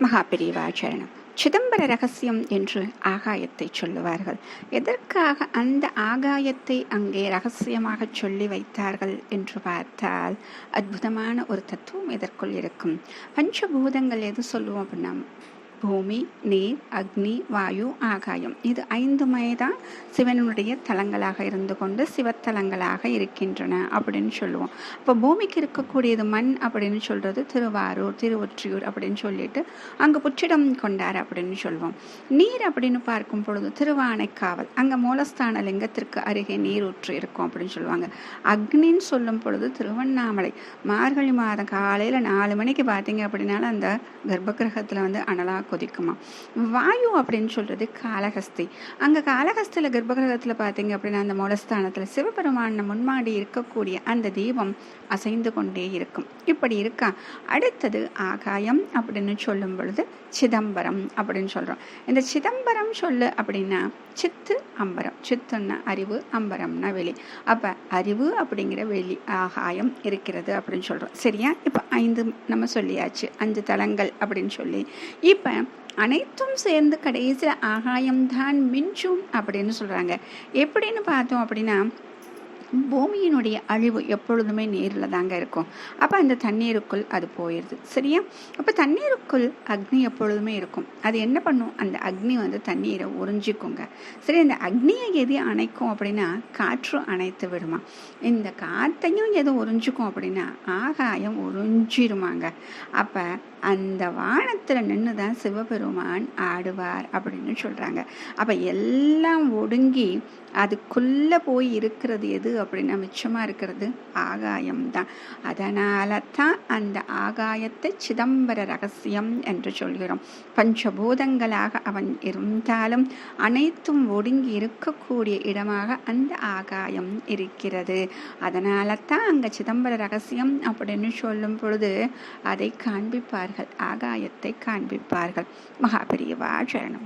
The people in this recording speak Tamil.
மகாபெரிவாச்சரணம். சிதம்பர ரகசியம் என்று ஆகாயத்தை சொல்லுவார்கள். எதற்காக அந்த ஆகாயத்தை அங்கே ரகசியமாக சொல்லி வைத்தார்கள் என்று பார்த்தால் அற்புதமான ஒரு தத்துவம் இதற்குள் இருக்கும். பஞ்சபூதங்கள் எது சொல்லுவோம் அப்படின்னா பூமி நீர் அக்னி வாயு ஆகாயம். இது ஐந்துமே தான் சிவனுடைய தலங்களாக இருந்து கொண்டு சிவத்தலங்களாக இருக்கின்றன அப்படின்னு சொல்லுவோம். இப்போ பூமிக்கு இருக்கக்கூடியது மண் அப்படின்னு சொல்கிறது திருவாரூர் திருவொற்றியூர் அப்படின்னு சொல்லிட்டு அங்கே புற்றிடம் கொண்டார் அப்படின்னு சொல்லுவோம் நீர் அப்படின்னு பார்க்கும் பொழுது திருவானைக்காவல் அங்கே மூலஸ்தான லிங்கத்திற்கு அருகே நீர் ஊற்று இருக்கும் அப்படின்னு சொல்லுவாங்க. அக்னின்னு சொல்லும் பொழுது திருவண்ணாமலை மார்கழி மாதம் காலையில் நாலு மணிக்கு பார்த்தீங்க அப்படின்னாலும் அந்த கர்ப்பகிரகத்தில் வந்து அனலாக கொதிக்குமா? வாயு அப்படின்னு சொல்கிறது காலஹஸ்தி. அங்கே காலஹஸ்தியில் கர்ப்பகிரகத்தில் பார்த்தீங்க அப்படின்னா அந்த மூலஸ்தானத்தில் சிவபெருமான முன்மாடி இருக்கக்கூடிய அந்த தீபம் அசைந்து கொண்டே இருக்கும். இப்படி இருக்கா? அடுத்தது ஆகாயம் அப்படின்னு சொல்லும் பொழுது சிதம்பரம் அப்படின்னு சொல்கிறோம் இந்த சிதம்பரம் சொல்லு அப்படின்னா சித்து அம்பரம். சித்துன்னா அறிவு அம்பரம்னா வெளி. அப்போ அறிவு அப்படிங்கிற வெளி ஆகாயம் இருக்கிறது அப்படின்னு சொல்கிறோம் சரியா? இப்போ ஐந்து நம்ம சொல்லியாச்சு. அஞ்சு தலங்கள் அப்படின்னு சொல்லி. இப்போ அனைத்தும் சேர்ந்து கடைசியில் ஆகாயம்தான் மிஞ்சும் அப்படின்னு சொல்கிறாங்க எப்படின்னு பார்த்தோம் அப்படின்னா பூமியினுடைய அழிவு எப்பொழுதுமே நீரில் தாங்க இருக்கும். அப்போ அந்த தண்ணீருக்குள் அது போயிடுது சரியா? அப்போ தண்ணீருக்குள் அக்னி எப்பொழுதுமே இருக்கும். அது என்ன பண்ணும்? அந்த அக்னி வந்து தண்ணீரை உறிஞ்சிக்குங்க. சரி அந்த அக்னியை எது அணைக்கும் அப்படின்னா காற்று அணைத்து விடுமா. இந்த காற்றையும் எது உறிஞ்சிக்கும் அப்படின்னா ஆகாயம் உறிஞ்சிருமாங்க. அப்போ அந்த வானத்தில் நின்று தான் சிவபெருமான் ஆடுவார் அப்படின்னு சொல்கிறாங்க அப்போ எல்லாம் ஒடுங்கி அதுக்குள்ளே போய் இருக்கிறது எது? அப்படின்னா மிச்சமாக இருக்கிறது ஆகாயம்தான். அதனால தான் அந்த ஆகாயத்தை சிதம்பர ரகசியம் என்று சொல்கிறோம். பஞ்சபூதங்களாக அவன் இருந்தாலும் அனைத்தும் ஒடுங்கி இருக்கக்கூடிய இடமாக அந்த ஆகாயம் இருக்கிறது. அதனால தான் அங்கே சிதம்பர ரகசியம் அப்படின்னு சொல்லும் பொழுது அதை காண்பிப்பார்கள் ஆகாயத்தை காண்பிப்பார்கள். மகாபிரியவா சரணம்.